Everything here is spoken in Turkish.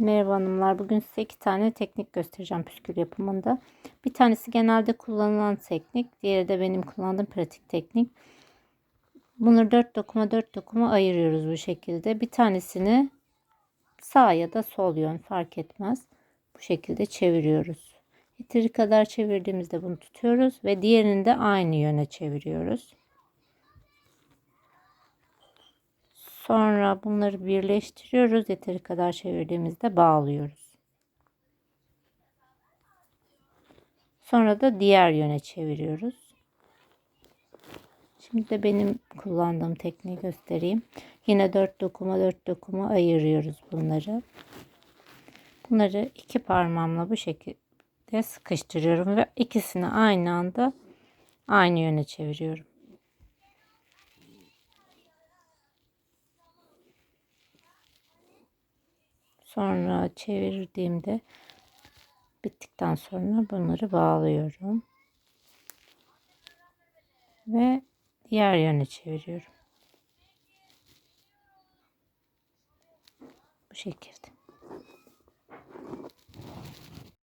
Merhaba hanımlar. Bugün size iki tane teknik göstereceğim püskül yapımında. Bir tanesi genelde kullanılan teknik. Diğeri de benim kullandığım pratik teknik. Bunları dört dokuma dört dokuma ayırıyoruz bu şekilde. Bir tanesini sağ ya da sol yön fark etmez. Bu şekilde çeviriyoruz. Yeteri kadar çevirdiğimizde bunu tutuyoruz ve diğerini de aynı yöne çeviriyoruz. Sonra bunları birleştiriyoruz. Yeteri kadar çevirdiğimizde bağlıyoruz. Sonra da diğer yöne çeviriyoruz. Şimdi de benim kullandığım tekniği göstereyim. Yine 4 dokuma 4 dokuma ayırıyoruz bunları. Bunları iki parmağımla bu şekilde sıkıştırıyorum ve ikisini aynı anda aynı yöne çeviriyorum. Sonra çevirdiğimde bittikten sonra bunları bağlıyorum. Ve diğer yöne çeviriyorum. Bu şekilde.